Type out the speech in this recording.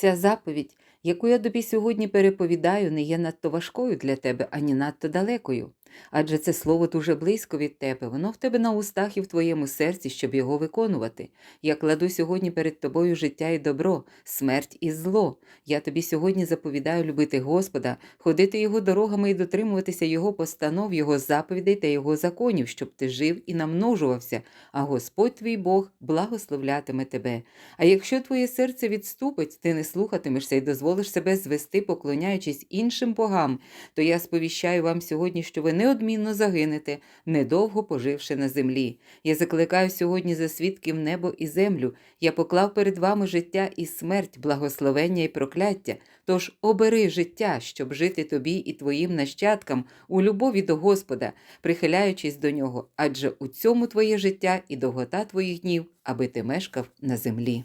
Ця заповідь, яку я тобі сьогодні переповідаю, не є надто важкою для тебе, ані надто далекою. Адже це слово дуже близько від тебе, воно в тебе на устах і в твоєму серці, щоб його виконувати. Я кладу сьогодні перед тобою життя і добро, смерть і зло. Я тобі сьогодні заповідаю любити Господа, ходити його дорогами і дотримуватися його постанов, його заповідей та його законів, щоб ти жив і намножувався, а Господь твій Бог благословлятиме тебе. А якщо твоє серце відступить, ти не слухатимешся і дозволиш себе звести, поклоняючись іншим богам, то я сповіщаю вам сьогодні, що ви неодмінно загинете, недовго поживши на землі. Я закликаю сьогодні за свідків небо і землю. Я поклав перед вами життя і смерть, благословення і прокляття. Тож обери життя, щоб жити тобі і твоїм нащадкам у любові до Господа, прихиляючись до нього, адже у цьому твоє життя і довгота твоїх днів, аби ти мешкав на землі.